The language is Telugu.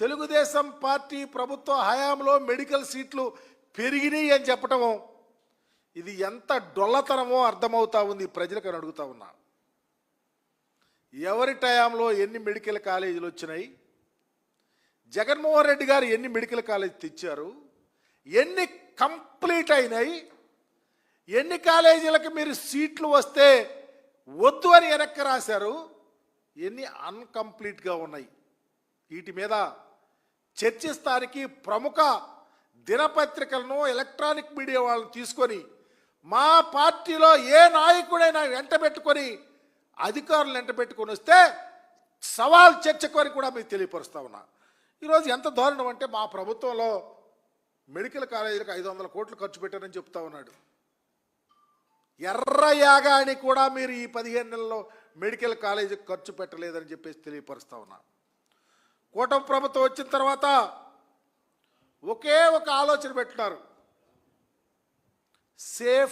తెలుగుదేశం పార్టీ ప్రభుత్వ హయాంలో మెడికల్ సీట్లు పెరిగినాయి అని చెప్పటం ఇది ఎంత డొల్లతనమో అర్థమవుతా ఉంది ప్రజలకు అని అడుగుతా ఉన్నా. ఎవరి టయాంలో ఎన్ని మెడికల్ కాలేజీలు వచ్చినాయి? జగన్మోహన్ రెడ్డి గారు ఎన్ని మెడికల్ కాలేజ్ తెచ్చారు? ఎన్ని కంప్లీట్ అయినాయి? ఎన్ని కాలేజీలకు మీరు సీట్లు వస్తే వద్దు అని వెనక్కి రాశారు? ఎన్ని అన్కంప్లీట్గా ఉన్నాయి? వీటి మీద చర్చిస్తానికి ప్రముఖ దినపత్రికలను ఎలక్ట్రానిక్ మీడియా వాళ్ళని తీసుకొని మా పార్టీలో ఏ నాయకుడైనా వెంట పెట్టుకొని అధికారులు వెంట పెట్టుకొని వస్తే సవాల్ చర్చకు అని కూడా మీకు తెలియపరుస్తా ఉన్నా. ఈరోజు ఎంత దారుణం అంటే మా ప్రభుత్వంలో మెడికల్ కాలేజీలకు ఐదు వందల కోట్లు ఖర్చు పెట్టారని చెప్తా ఉన్నాడు. ఎర్ర యాగాని కూడా మీరు ఈ పదిహేను నెలల్లో మెడికల్ కాలేజీకి ఖర్చు పెట్టలేదని చెప్పేసి తెలియపరుస్తా ఉన్నా. కూటమి ప్రభుత్వం వచ్చిన తర్వాత ఒకే ఒక ఆలోచన పెట్టినారు. సేఫ్